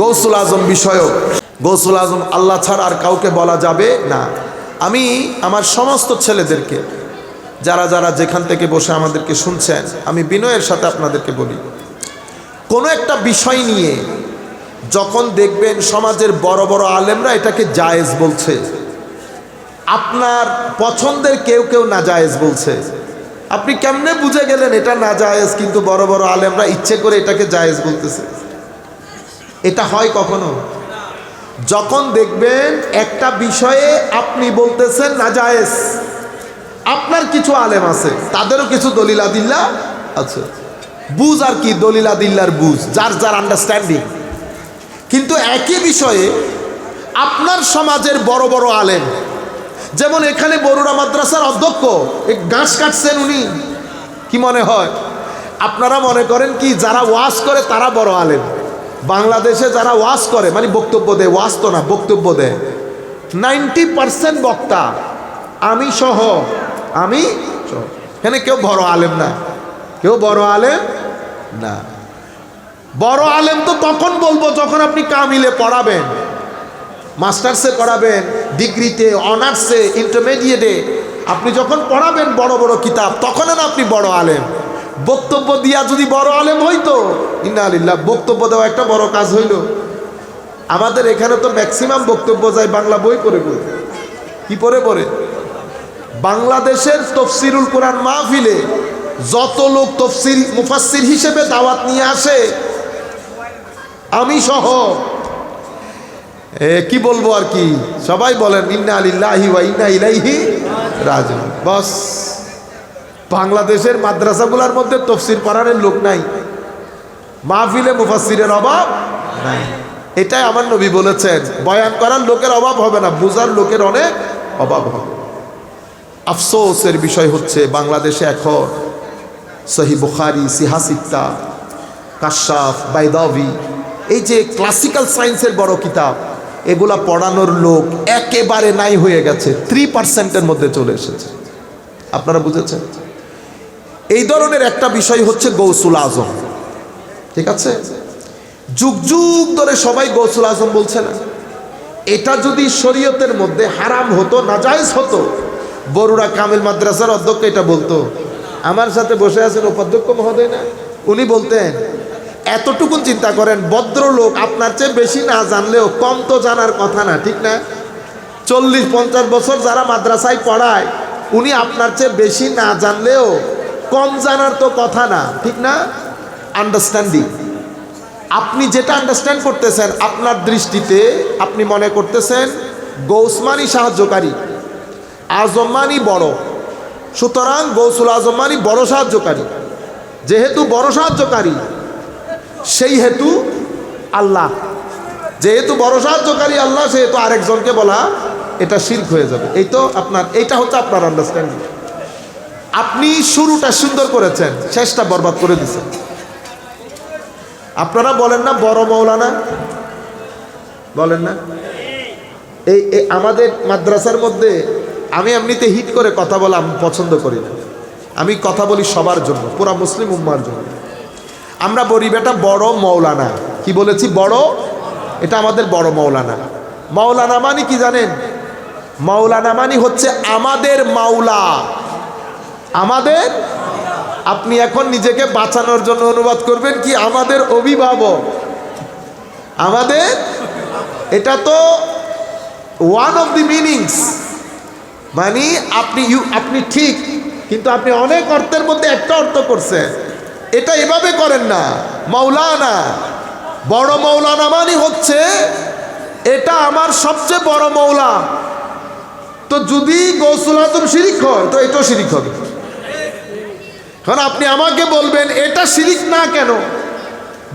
গৌসুল আজম বিষয়ক। গৌসুল আজম আল্লাহ ছাড়া আর কাউকে বলা যাবে না। আমি আমার সমস্ত ছেলেদেরকে, যারা যারা যেখান থেকে বসে আমাদেরকে শুনছেন, আমি বিনয়ের সাথে আপনাদেরকে বলি। কোনো একটা বিষয় নিয়ে যখন দেখবেন সমাজের বড় বড় আলেমরা এটাকে জায়েজ বলছে, আপনার পছন্দের কেউ কেউ না জায়েজ বলছে। আপনি কেমনে বুঝে গেলেন এটা না জায়েজ, কিন্তু বড় বড় আলেমরা ইচ্ছে করে এটাকে জায়েজ বলতেছে? এটা হয় কখনো? যখন দেখবেন একটা বিষয়ে আপনি বলতেছেন না জায়েজ আপনার কিছু আলেম আছে, তাদেরও কিছু দলিলা দিল্লা আছে। বুঝ আর কি দলিল আদিল্লার বুঝ, যার যার আন্ডারস্ট্যান্ডিং কিন্তু একই বিষয়ে আপনার সমাজের বড় বড় আলেম, যেমন এখানে বরুড়া মাদ্রাসার অধ্যক্ষ গাছ কাটছেন উনি, কি মনে হয়? আপনারা মনে করেন কি, যারা ওয়াশ করে তারা বড় আলেম। বাংলাদেশে যারা ওয়াজ করে মানে বক্তব্য দেয়, ওয়াজ তো না, বক্তব্য দেয়। নাইনটি পার্সেন্ট বক্তা, আমি সহ, আমি এখানে কেউ বড় আলেম না, কেউ বড় আলেম না। বড় আলেম তো তখন বলব যখন আপনি কামিলে পড়াবেন, মাস্টার্সে পড়াবেন, ডিগ্রিতে, অনার্সে, ইন্টারমিডিয়েটে। আপনি যখন পড়াবেন বড় বড় কিতাব তখন না আপনি বড় আলেম। বক্তব্য দিয়া যদি বড় আলেম হইতো ইন্না বক্তব্য দেওয়া একটা বড় কাজ হইল। আমাদের এখানে তো ম্যাক্সিমাম বক্তব্য যায় বাংলা বই পড়ে পড়ে। কি পড়ে পড়ে? বাংলাদেশের তফসিরুল কোরআন মাহফিলে যত লোক তফসির মুফাসসির হিসেবে দাওয়াত নিয়ে আসে, আমি সহ কি বলব আর কি? সবাই বলেন ইন্না আলিল্লাহি ওয়া ইন্না ইলাইহি রাজিউন। বস। বাংলাদেশের মাদ্রাসাগুলোর মধ্যে তফসির পড়ানোর লোক নাই। মাহফিলে মুফাসসিরের অভাব নাই। এটাই আমার নবী বলেছেন, বয়ান করার লোকের অভাব হবে না বুজার লোকের অনেক অভাব হবে। আফসোসের বিষয় হচ্ছে, বাংলাদেশে এখন সহি বুখারি সিহাসিত্তা কাশাফ, বাইদাবি, এই যে ক্লাসিক্যাল সায়েন্সের বড় কিতাব, এগুলা পড়ানোর লোক একেবারে নাই হয়ে গেছে থ্রি পার্সেন্টের মধ্যে চলে এসেছে। আপনারা বুঝেছেন? এই ধরনের একটা বিষয় হচ্ছে গৌসুল আজম। ঠিক আছে? যুগ যুগ ধরে সবাই গৌসুল আজম বলছে না। এটা যদি শরীয়তের মধ্যে হারাম হতো নাজাইজ হতো, বরুড়া কামিল মাদ্রাসার অধ্যক্ষ এটা বলতো। আমার সাথে বসে আছেন উপাধ্যক্ষ মহোদয় না? উনি বলতেন, এতটুকুন চিন্তা করেন, ভদ্রলোক আপনার চেয়ে বেশি না জানলেও কম তো জানার কথা না, ঠিক না? চল্লিশ পঞ্চাশ বছর যারা মাদ্রাসায় পড়ায়, উনি আপনার চেয়ে বেশি না জানলেও কম জানার তো কথা না, ঠিক না? আন্ডারস্ট্যান্ডিং আপনি যেটা আন্ডারস্ট্যান্ড করতেছেন, আপনার দৃষ্টিতে আপনি মনে করতেছেন গৌসমানি সাহায্যকারী আজম্মানি বড়। সুতরাং গৌসুল আজম্মানি বড় সাহায্যকারী। যেহেতু বড় সাহায্যকারী, সেই হেতু আল্লাহ। যেহেতু বড় সাহায্যকারী আল্লাহ, সেহেতু আরেকজনকে বলা, এটা শির্ক হয়ে যাবে। এই তো আপনার, এইটা হচ্ছে আপনার আন্ডারস্ট্যান্ডিং আপনি শুরুটা সুন্দর করেছেন, শেষটা বরবাদ করে দিচ্ছেন আপনারা বলেন না বড় মৌলানা? বলেন না? এই আমাদের মাদ্রাসার মধ্যে আমি এমনিতে হিট করে কথা বলা আমি পছন্দ করি না। আমি কথা বলি সবার জন্য, পুরা মুসলিম উম্মার জন্য। আমরা বলি, বেটা, বড় মৌলানা। কি বলেছি? বড়? এটা আমাদের বড় মৌলানা। মৌলানা মানে কি জানেন? মৌলানা মানে হচ্ছে আমাদের মাওলা। আমাদের, আপনি এখন নিজেকে বাঁচানোর জন্য অনুবাদ করবেন কি আমাদের অভিভাবক? আমাদের, এটা তো ওয়ান অফ দি মিনিংস মানে আপনি ইউ আপনি ঠিক, কিন্তু আপনি অনেক অর্থের মধ্যে একটা অর্থ করছেন। এটা এভাবে করেন না। মৌলানা বড় মৌলানা মানে হচ্ছে, এটা আমার সবচেয়ে বড় মৌলা তো যদি গৌসুল আজম শিরিক হয়, তো এটাও শিরিক হবে। কারণ আপনি আমাকে বলবেন, এটা শিরিক না কেন?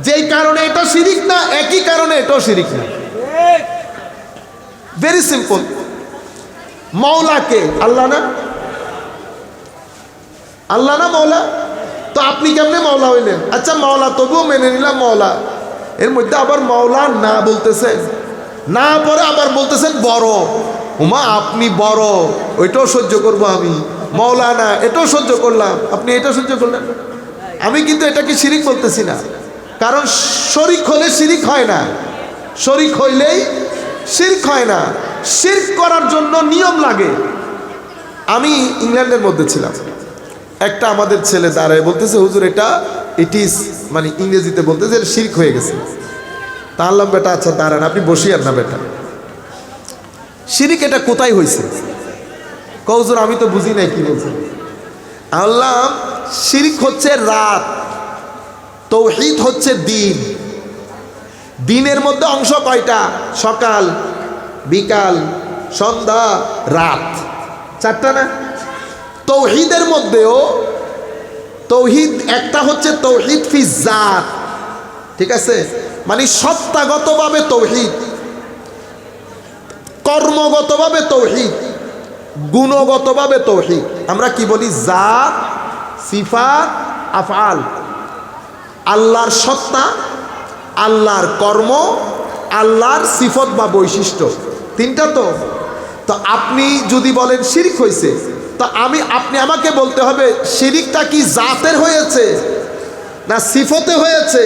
যেই কারণে এটা শিরিক না, একই কারণে এটাও শিরিক না। ভেরি সিম্পল মৌলাকে আল্লাহ না? আল্লাহ না মৌলা তো আপনি কেমনে মৌলা হইলেন? আচ্ছা মৌলা তবুও মেনে নিলাম মৌলা এর মধ্যে আবার মৌলা না বলতেছেন না পরে আবার বলতেছেন বড়। উমা, আপনি বড়। ওইটাও সহ্য করব আমি। মৌলানা, এটাও সহ্য করলাম। আপনি এটা সহ্য করলেন? আমি কিন্তু এটাকে শিরিক বলতেছি না। কারণ শরিক হলে শিরিক হয় না। শরিক হইলেই শির্ক হয় না। শির্ক করার জন্য নিয়ম লাগে। আমি ইংল্যান্ডের মধ্যে ছিলাম। একটা আমাদের ছেলে দাঁড়ায় বলতেছে, হুজুর, এটা ইট ইজ মানে ইংরেজিতে বলতেছে, এটা শির্ক হয়ে গেছে। তা আনলাম বেটা আচ্ছা দাঁড়ান, আপনি বসিয়ার না বেটা। শিরিক এটা কোথায় হয়েছে কৌজুর, আমি তো বুঝি নাই কি বলছে। আল্লাহ শিরিক হচ্ছে রাত, তৌহিদ হচ্ছে দিন। দিনের মধ্যে অংশ কয়টা? সকাল, বিকাল, সন্ধ্যা, রাত। চারটা না? তৌহিদের মধ্যেও তৌহিদ, একটা হচ্ছে তৌহিদ ফি জাত। ঠিক আছে? মানে সত্তাগতভাবে তৌহিদ, কর্মগতভাবে তৌহিদ। গুণগতভাবে তৌহিদ। আমরা কি বলি? জাত, সিফাত, আফআল। আল্লাহর সত্তা, আল্লাহর কর্ম, আল্লাহর সিফত বা বৈশিষ্ট্য। তিনটা তো। তো আপনি যদি বলেন শিরিক হয়েছে তো আমি, আপনি আমাকে বলতে হবে, শিরিকটা কি জাতের হয়েছে, না সিফতে হয়েছে,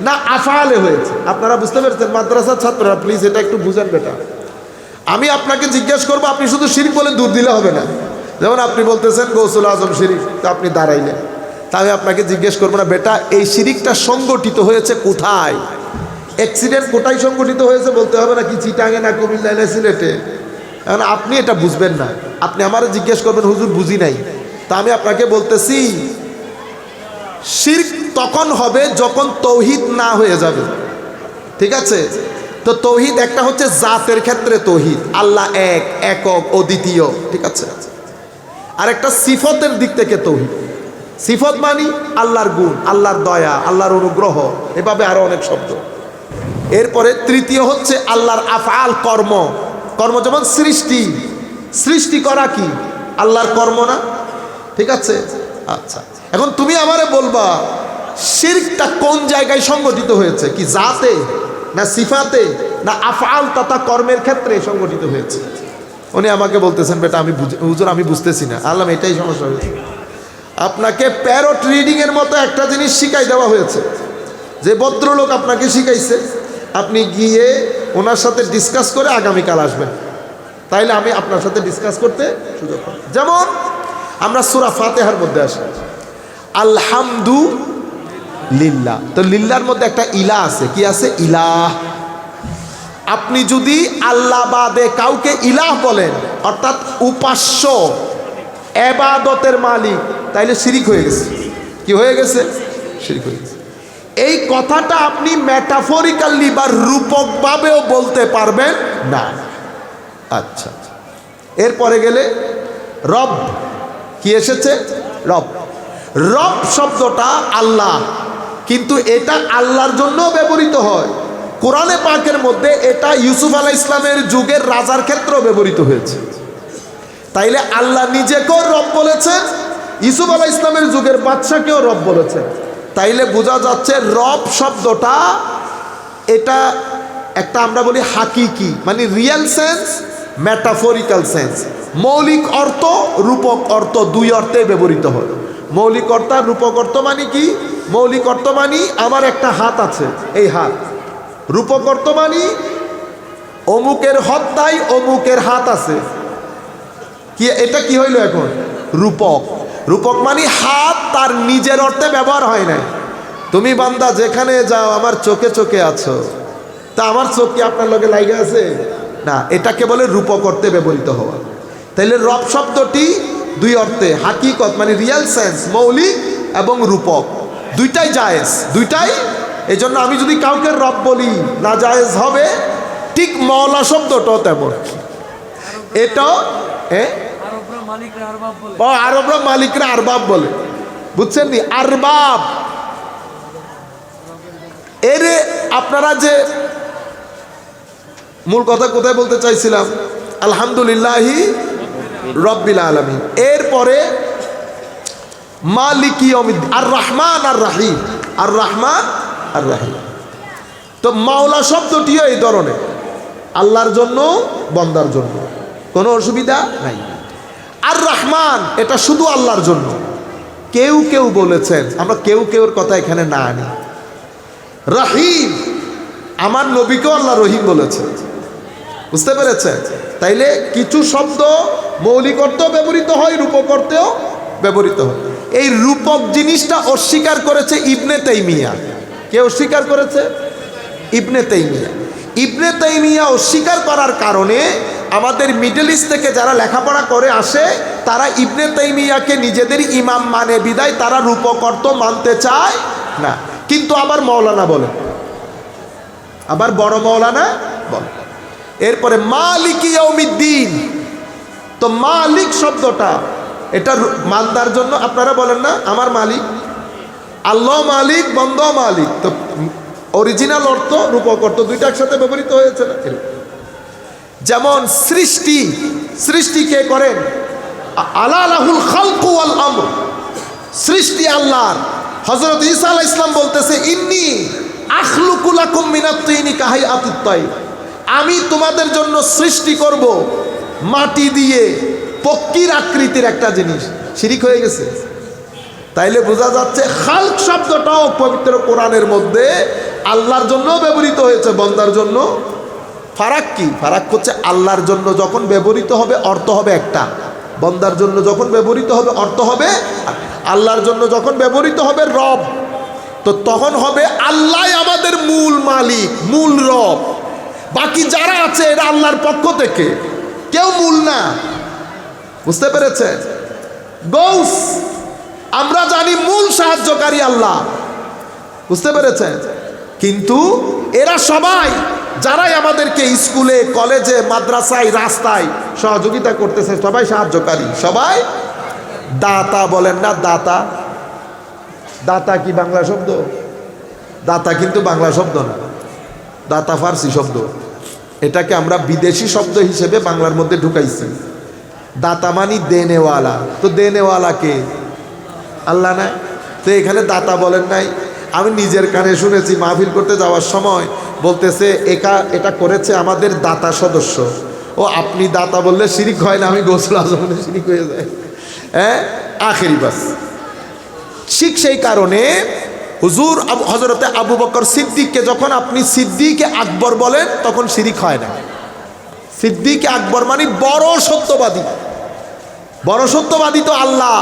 না আফালে হয়েছে? আপনারা বুঝতে পেরেছেন? মাদ্রাসার ছাত্ররা প্লিজ এটা একটু বুঝেন বেটা। আমি আপনাকে জিজ্ঞেস করব, আপনি শুধু শিরিক বলে দূর দিলে হবে না। যেমন আপনি বলতেছেন, গৌসুল আজম শিরিক, তো আপনি দাঁড়াইলেন। তা আমি আপনাকে জিজ্ঞেস করব না, বেটা, এই শিরিকটা সংগঠিত হয়েছে কোথায়? অ্যাক্সিডেন্ট কোথায় সংগঠিত হয়েছে বলতে হবে না কি চিটাঙে না কুমিল্লায় না সিলেটে? এখন আপনি এটা বুঝবেন না। আপনি আমারে জিজ্ঞেস করবেন, হুজুর, বুঝি নাই? তা আমি আপনাকে বলতেছি, শির্ক তখন হবে যখন তৌহিদ না হয়ে যাবে। ঠিক আছে? তো তৌহিদ একটা হচ্ছে জাতের ক্ষেত্রে তৌহিদ। আল্লাহ এক, একক অদ্বিতীয় ঠিক আছে? আর একটা সিফতের দিক থেকে তৌহিদ। সিফত মানি আল্লাহর গুণ, আল্লাহর দয়া, আল্লাহর অনুগ্রহ, এভাবে আরও অনেক শব্দ। এরপরে তৃতীয় হচ্ছে আল্লাহর আফআল কর্ম। কর্ম যেমন সৃষ্টি। সৃষ্টি করা কি? আল্লাহর কর্ম না? ঠিক আছে? আচ্ছা। এখন তুমি আমারে বলবা, শিরকটা কোন জায়গায় সংগঠিত হয়েছে? কি জাতে? না সিফাতে, না আফআল তথা কর্মের ক্ষেত্রে সংগঠিত হয়েছে। উনি আমাকে বলতেছেন, বেটা, আমি হুজুর, আমি বুঝতেছি না। আল্লাহ, এটাই সমস্যা হয়েছে। আপনাকে প্যারট রিডিং এর মতো একটা জিনিস শিখাই দেওয়া হয়েছে। যে ভদ্রলোক আপনাকে শিখাইছে, আপনি গিয়ে ওনার সাথে ডিসকাস করে আগামীকাল আসবেন। তাইলে আমি আপনার সাথে ডিসকাস করতে সুযোগ যেমন, আমরা সুরা ফাতেহার মধ্যে আসি। আলহামদু লিল্লাহ তো লিল্লার মধ্যে একটা ইলা আছে। কি আছে? ইলাহ। আপনি যদি আল্লাহ বাদে কাউকে ইলাহ বলেন, অর্থাৎ উপাস্য, এবাদতের মালিক, তাইলে শিরিক হয়ে গেছে। কি হয়ে গেছে? শিরিক হয়ে গেছে। এই কথাটা আপনি ম্যাটাফরিক্যালি বা রূপকভাবেও বলতে পারবেন না। আচ্ছা। এরপরে গেলে রব। কি এসেছে? রব। রব শব্দটা আল্লাহ। কিন্তু এটা আল্লাহর জন্য ব্যবহৃত হয়। কোরআনে পাকের মধ্যে এটা ইউসুফ আলাহ ইসলামের যুগের রাজার ক্ষেত্রেও ব্যবহৃত হয়েছে। তাইলে আল্লাহ নিজেকেও রব বলেছেন ইসুফ আলাহ ইসলামের যুগের বাদশাকেও রব বলেছেন। তাইলে বোঝা যাচ্ছে রব শব্দটা এটা একটা আমরা বলি হাকিকি মানে রিয়েল সেন্স ম্যাটাফরিক্যাল সেন্স মৌলিক অর্থ, রূপক অর্থ দুই অর্থে ব্যবহৃত হয়। মৌলিক অর্থ রূপক অর্থ মানে কি? মৌলিক অর্থ মানে আমার একটা হাত আছে, এই হাত। রূপক অর্থ মানে অমুকের হত্যায় অমুকের হাত আছে। কি, এটা কি হইল এখন? রূপক। রূপক মানে হাত তার নিজের অর্থে ব্যবহার হয় নাই। তুমি বান্দা, যেখানে যাও, আমার চোখে চোখে আছো। তা আমার চোখ কি আপনার লগে লাইগে আছে? না, এটাকে বলে রূপক অর্থে ব্যবহৃত হওয়া। তাইলে রব শব্দটি দুই অর্থে, হাকিকত মানে রিয়েল সেন্স মৌলিক এবং রূপক। দুইটাই জায়েজ দুইটাই? এই জন্য আমি যদি কাউকে রব বলি না জায়েজ হবে ঠিক মওলা শব্দটাও তেমন। এটাও হ্যাঁ ও আরবরা মালিকরা আরবাব বলে। বুঝছেন নি? আরবাব। এর আপনারা যে মূল কথা কোথায় বলতে চাইছিলাম? আলহামদুলিল্লাহি রব্বিল আলমী এরপরে মালিকি আর রহমান আর রাহিম। আর রহমান আর রাহিম। তো মাওলা শব্দটিও এই ধরনের। আল্লাহর জন্য, বন্দার জন্য। কোনো অসুবিধা নাই। আর রহমান, এটা শুধু আল্লাহর জন্য। কেউ কেউ বলেছেন, আমরা কেউ কেউর কথা এখানে না আনি। রাহিম, আমার নবীকেও আল্লাহ রহিম বলেছে বুঝতে পেরেছেন? তাইলে কিছু শব্দ মৌলিক অর্থেও ব্যবহৃত হয়, রূপক অর্থেও ব্যবহৃত হয়। এই রূপক জিনিসটা অস্বীকার করেছে ইবনে তাইমিয়া। কে অস্বীকার করেছে? ইবনে তাইমিয়া। ইবনে তাইমিয়া অস্বীকার করার কারণে আমাদের মিডল ইস্ট থেকে যারা লেখাপড়া করে আসে, তারা ইবনে তাইমিয়াকে নিজেদের ইমাম মানে বিদায় তারা রূপক অর্থ মানতে চায় না। কিন্তু আবার মৌলানা বলে। আবার বড় মৌলানা বলে। এরপরে মালিক ইয়ৌমিদ্দিন তো মালিক শব্দটা এটা রু- মালদার জন্য আপনারা বলেন না, আমার মালিক। আল্লাহ মালিক বন্ধ মালিক। তো অরিজিনাল অর্থ, রূপক অর্থ, দুইটা একসাথে ব্যবহৃত হয়েছে না? যেমন সৃষ্টি সৃষ্টি কে করেন? আলাহুল খালকু আল সৃষ্টি আল্লাহর। হজরত ঈসা আলাহ ইসলাম বলতেছে, ইন্নি আখলুকুলাকুম মিনাত্তিনি কাহাই আতুত্তাই আমি তোমাদের জন্য সৃষ্টি করব মাটি দিয়ে। পক্ষীর আকৃতির একটা জিনিস। শিরিক হয়ে গেছে। তাইলে বোঝা যাচ্ছে খালক শব্দটাও পবিত্র কোরআনের মধ্যে আল্লাহর জন্য ব্যবহৃত হয়েছে বন্দার জন্য। ফারাক কি? ফারাক হচ্ছে আল্লাহর জন্য যখন ব্যবহৃত হবে, অর্থ হবে একটা। বন্দার জন্য যখন ব্যবহৃত হবে, অর্থ হবে আল্লাহর জন্য যখন ব্যবহৃত হবে, রব। তো তখন হবে আল্লাহ আমাদের মূল মালিক, মূল রব। বাকি যারা আছে এটা আল্লাহর পক্ষ থেকে। কেউ মূল না। বুঝতে পেরেছেন? গৌস, আমরা জানি মূল সাহায্যকারী আল্লাহ। বুঝতে পেরেছেন? কিন্তু এরা সবাই, যারাই আমাদেরকে স্কুলে, কলেজে, মাদ্রাসায়, রাস্তায় সহযোগিতা করতেছে, সবাই সাহায্যকারী। সবাই দাতা বলেন না, দাতা। দাতা কি বাংলা শব্দ? দাতা কিন্তু বাংলা শব্দ না। দাতা ফার্সি শব্দ। এটাকে আমরা বিদেশি শব্দ হিসেবে বাংলার মধ্যে ঢুকাইছি। দাতা মানি দেনেওয়ালা। তো দেনেওয়ালা কে? আল্লাহ নাই? তো এখানে দাতা বলেন নাই। আমি নিজের কানে শুনেছি, মাহফিল করতে যাওয়ার সময় বলতেছে, একা, এটা করেছে আমাদের দাতা সদস্য। ও, আপনি দাতা বললে শিরিক হয় না, আমি গোসল আজমনে শিরিক হয়ে যায় হ্যাঁ? আখেরি বাস। ঠিক সেই কারণে হুজুর হজরতে আবু বকর সিদ্দিককে যখন আপনি সিদ্দিকে আকবর বলেন, তখন শিরিক হয় না। সিদ্দিকে আকবর মানে বড় সত্যবাদী। বড় সত্যবাদী তো আল্লাহ।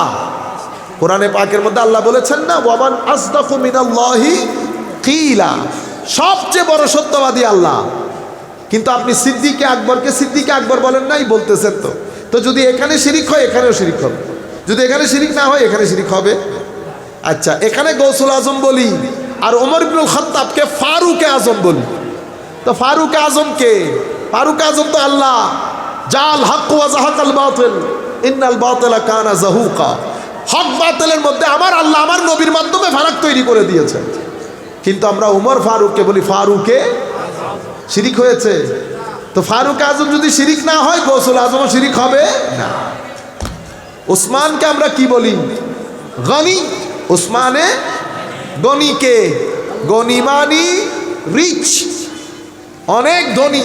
কোরআনে পাকের মধ্যে আল্লাহ বলেছেন না, ওয়ামান আসদাকু মিনাল্লাহি কিলা। সবচেয়ে বড় সত্যবাদী আল্লাহ। কিন্তু আপনি সিদ্দিকে আকবরকে সিদ্দিকে আকবর বলেন নাই, বলতেছেন তো। তো যদি এখানে শিরিক হয়, এখানেও শিরিক হবে। যদি এখানে শিরিক না হয়, এখানে শিরিক হবে। আচ্ছা এখানে গৌসুল আজম বলি, আর ওমর ইবনুল খত্তাবকে ফারুকে আজম বলি। তো ফারুক আজম কে? ফারুক আজম তো আল্লাহ। জাল হক ওয়া জাহাকাল বাতিল। ইন্নাল বাতিলা কানা জাহুকা। হক বাতিলের মধ্যে আমার আল্লাহ আমার নবীর মাধ্যমে ফারাক তৈরি করে দিয়েছে কিন্তু আমরা উমর ফারুককে বলি, ফারুকে শিরিক হয়েছে? তো ফারুক আজম যদি শিরিক না হয়, গৌসুল আজমও শিরিক হবে না। ওসমানকে আমরা কি বলি? গনি। ওসমানে গনিকে। গনি মানি রিচ। অনেক ধনী।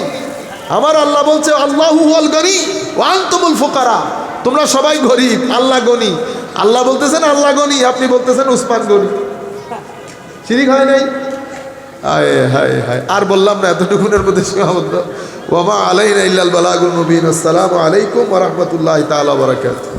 আমার আল্লাহ বলছে, আল্লাহু আল গনি ওয়ান তুমুল ফোকারা। তোমরা সবাই গরিব, আল্লাহ গনি। আল্লাহ বলতেছেন, আল্লাহ গনি, আপনি বলতেছেন উসমান গনি। শিরিক হয় নাই? হায় হায় হায়। আর বললাম না, এতটুকুনের মধ্যে সীমাবদ্ধ। ওমা আলাইনা ইল্লাল বালাগুল মুবিন। আসসালামু আলাইকুম ওয়া রাহমাতুল্লাহি তাআলা ওয়া বারাকাতুহু।